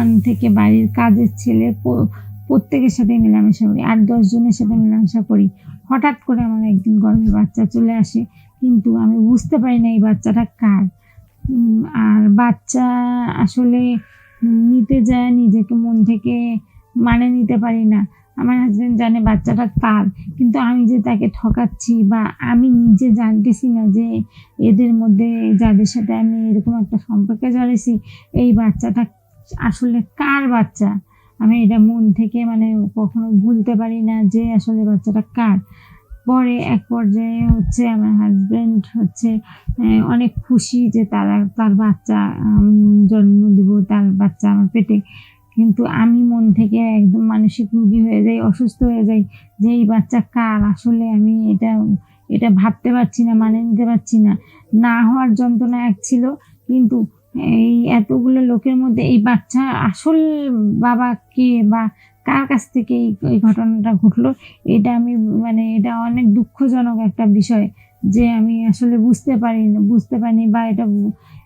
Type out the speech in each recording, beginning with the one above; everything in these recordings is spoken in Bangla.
দারোয়ান থেকে বাড়ির কাজের ছেলে প্রত্যেকের সাথে মেলামেশা করি, আট দশ জনের সাথে মেলামেশা করি। হঠাৎ করে আমার একদিন গর্ভে বাচ্চা চলে আসে, কিন্তু আমি বুঝতে পারি না এই বাচ্চাটা কার। আর বাচ্চা আসলে নিতে যায়, নিজেকে মন থেকে মানে নিতে পারি না। আমার হাজব্যান্ড জানে বাচ্চাটা তার, কিন্তু আমি যে তাকে ঠকাচ্ছি বা আমি নিজে জানতেছি না যে এদের মধ্যে যাদের সাথে আমি এরকম একটা সম্পর্কে জড়েছি এই বাচ্চাটা আসলে কার বাচ্চা? আমি এটা মন থেকে মানে কখনো ভুলতে পারি না যে আসলে বাচ্চাটা কার। পরে এক পর্যায়ে হচ্ছে আমার হাজব্যান্ড হচ্ছে অনেক খুশি যে তারা, তার বাচ্চা জন্ম দিব, তার বাচ্চা আমার পেটে। কিন্তু আমি মন থেকে একদম মানসিক রুগী হয়ে যাই, অসুস্থ হয়ে যাই যে এই বাচ্চা কার? আসলে আমি এটা এটা ভাবতে পারছি না মানে নিতে পারছি না। না হওয়ার যন্ত্রণা এক ছিল, কিন্তু এই এতগুলো লোকের মধ্যে এই বাচ্চা আসল বাবা কে বা কার কাছ থেকে এই ঘটনাটা ঘটলো, এটা আমি মানে এটা অনেক দুঃখজনক একটা বিষয় যে আমি আসলে বুঝতে পারি না বুঝতে পারিনি বা এটা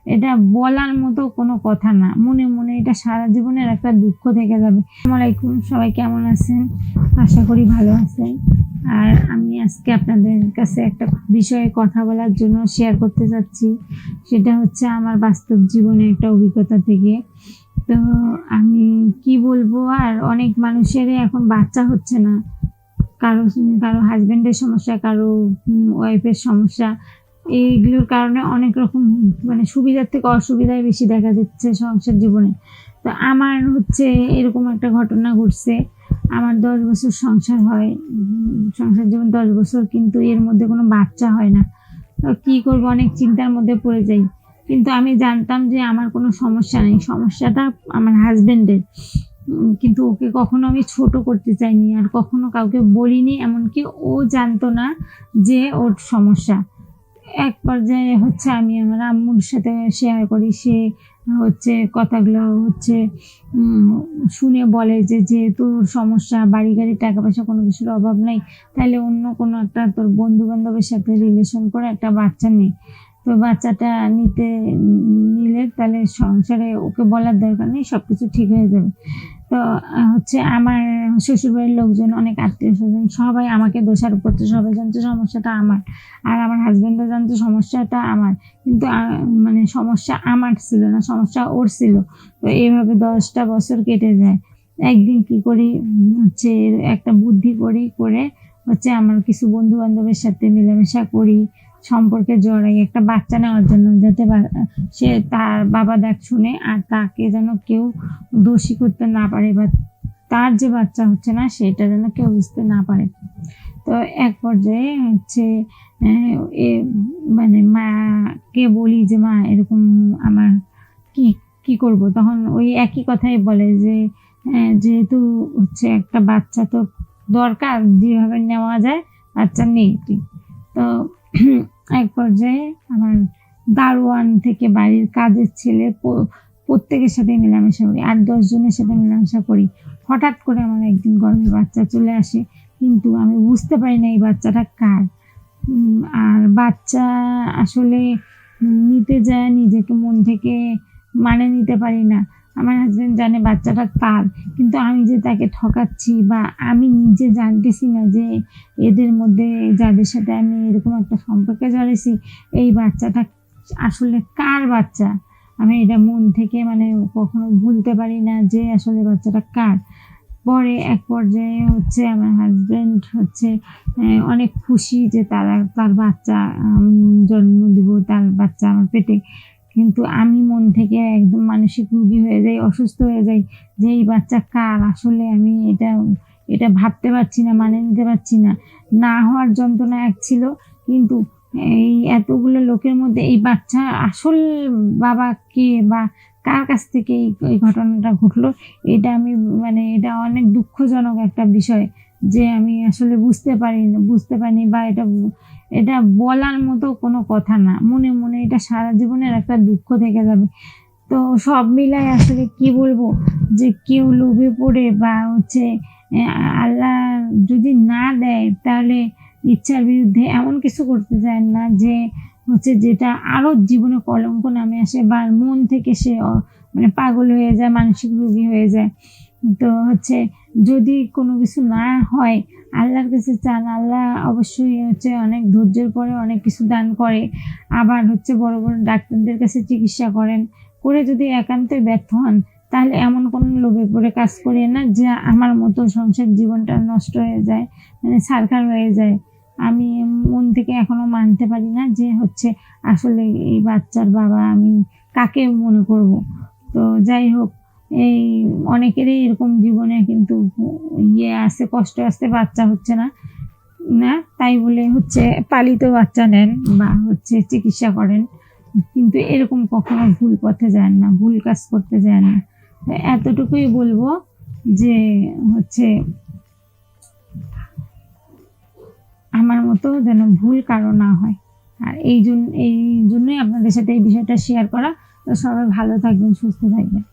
এটা বলার মতো কোনো কথা না। মনে মনে এটা সারা জীবনের একটা দুঃখ থেকে যাবে। আসসালামু আলাইকুম, সবাই কেমন আছেন? আশা করি ভালো আছেন। আর আমি আজকে আপনাদের কাছে একটা বিষয়ে কথা বলার জন্য শেয়ার করতে চাচ্ছি সেটা হচ্ছে আমার বাস্তব জীবনে একটা অভিজ্ঞতা থেকে। তো আমি কি বলব, আর অনেক মানুষেরই এখন বাচ্চা হচ্ছে না। কারও কারও হাজব্যান্ডের সমস্যা, কারও ওয়াইফের সমস্যা। এইগুলোর কারণে অনেক রকম মানে সুবিধার থেকে অসুবিধাই বেশি দেখা দিচ্ছে সংসার জীবনে। তো আমার হচ্ছে এরকম একটা ঘটনা ঘটছে। আমার দশ বছর সংসার হয় সংসার জীবন দশ বছর, কিন্তু এর মধ্যে কোনো বাচ্চা হয় না। কী করব, অনেক চিন্তার মধ্যে পড়ে যাই। কিন্তু আমি জানতাম যে আমার কোনো সমস্যা নেই। সমস্যাটা আমার হাজবেন্ডের। কিন্তু ওকে কখনো আমি ছোট করতে চাইনি, আর কখনো কাউকে বলিনি, এমনকি ও জানতো না যে ওর সমস্যা। এক পর্যায়ে হচ্ছে আমি আমার আম্মুর সাথে শেয়ার করি, সে হচ্ছে কথাগুলো হচ্ছে শুনে বলে যে যেহেতু তোর সমস্যা বাড়ি গাড়ি টাকা পয়সা কোনো কিছুর অভাব নাই, তাহলে অন্য কোনো একটা তোর বন্ধু বান্ধবের সাথে রিলেশন করে একটা বাচ্চা নেই তো বাচ্চাটা নিতে নিলে তাহলে সংসারে ওকে বলার দরকার নেই সব কিছু ঠিক হয়ে যাবে। তো হচ্ছে আমার শ্বশুরবাড়ির লোকজন, অনেক আত্মীয় স্বজন, সবাই আমাকে দোষারোপ করতো সবাই জানতো সমস্যাটা আমার। আর আমার হাজব্যান্ডও জানতো সমস্যাটা আমার। কিন্তু মানে সমস্যা আমার ছিল না, সমস্যা ওর ছিল। তো এইভাবে দশটা বছর কেটে যায়। একদিন কি করি, হচ্ছে একটা বুদ্ধি করি, করে হচ্ছে আমার কিছু বন্ধু বান্ধবের সাথে মেলামেশা করি। সম্পর্কে জড়াই একটা বাচ্চা নেওয়ার জন্য যাতে সে তার বাবা দেখ শুনে আর তাকে যেন কেউ দোষী করতে না পারে বা তার যে বাচ্চা হচ্ছে না, সেটা যেন কেউ বুঝতে না পারে। তো এক পর্যায়ে হচ্ছে এ মানে মাকে বলি যে, মা, এরকম আমার কি কি করব? তখন ওই একই কথাই বলে যে যেহেতু হচ্ছে একটা বাচ্চা তো দরকার, যেভাবে নেওয়া যায়, বাচ্চা নেই তো এক পর্যায়ে আমার দারোয়ান থেকে বাড়ির কাজের ছেলে প্রত্যেকের সাথে মেলামেশা করি, আট দশ জনের সাথে মেলামেশা করি। হঠাৎ করে আমার একদিন গর্ভে বাচ্চা চলে আসে, কিন্তু আমি বুঝতে পারি না এই বাচ্চাটা কার। আর বাচ্চা আসলে নিতে যায়, নিজেকে মন থেকে মানে নিতে পারি না। আমার হাজব্যান্ড জানে বাচ্চাটা তার কিন্তু আমি যে তাকে ঠকাচ্ছি বা আমি নিজে জানতেছি না যে এদের মধ্যে যাদের সাথে আমি এরকম একটা সম্পর্কে জড়েছি এই বাচ্চাটা আসলে কার বাচ্চা? আমি এটা মন থেকে মানে কখনো ভুলতে পারি না যে আসলে বাচ্চাটা কার। পরে এক পর্যায়ে হচ্ছে আমার হাজব্যান্ড হচ্ছে অনেক খুশি যে তারা, তার বাচ্চা জন্ম দিব, তার বাচ্চা আমার পেটে। কিন্তু আমি মন থেকে একদম মানসিক রুগী হয়ে যাই, অসুস্থ হয়ে যাই, যে এই বাচ্চা কার? আসলে আমি এটা এটা ভাবতে পারছি না মানে নিতে পারছি না। না হওয়ার যন্ত্রণা এক ছিল, কিন্তু এই এতগুলো লোকের মধ্যে এই বাচ্চা আসল বাবা কে বা কার কাছ থেকে এই এই ঘটনাটা ঘটলো, এটা আমি মানে এটা অনেক দুঃখজনক একটা বিষয় যে আমি আসলে বুঝতে পারি, বুঝতে পারিনি বা এটা এটা বলার মতো কোনো কথা না। মনে মনে এটা সারা জীবনের একটা দুঃখ থেকে যাবে। তো সব মিলাই আসলে কি বলব? যে কেউ লোভে পড়ে বা হচ্ছে আল্লাহ যদি না দেয়, তাহলে ইচ্ছার বিরুদ্ধে এমন কিছু করতে চায় না যে হচ্ছে যেটা আরও জীবনে কলঙ্ক নামে আসে বা মন থেকে সে মানে পাগল হয়ে যায়, মানসিক রোগী হয়ে যায়। তো হচ্ছে যদি কোনো কিছু না হয়, আল্লাহর কাছে চান, আল্লাহ অবশ্যই হচ্ছে অনেক ধৈর্যের পরে অনেক কিছু দান করে। আবার হচ্ছে বড় বড় ডাক্তারদের কাছে চিকিৎসা করেন। করে যদি একান্তই ব্যর্থ হন, তাহলে এমন কোনো লোভে পড়ে কাজ করিয়ে না, যে আমার মতো সংসার জীবনটা নষ্ট হয়ে যায় মানে সারখার হয়ে যায়। আমি মন থেকে এখনও মানতে পারি না যে হচ্ছে আসলে এই বাচ্চার বাবা আমি কাকে মনে করব। তো যাই হোক এই অনেকেরই এরকম জীবনে কিন্তু ইয়ে আসছে, কষ্ট আসছে, বাচ্চা হচ্ছে না। না? তাই বলে হচ্ছে পালিত বাচ্চা নেন বা হচ্ছে চিকিৎসা করেন। কিন্তু এরকম কখনো ভুল পথে যান না, ভুল কাজ করতে যান না। এতটুকুই বলব যে হচ্ছে আমার মতো যেন ভুল কারও না হয়। আর এই জন্য, এই জন্যই আপনাদের সাথে এই বিষয়টা শেয়ার করা। তো সবাই ভালো থাকবেন, সুস্থ থাকবেন।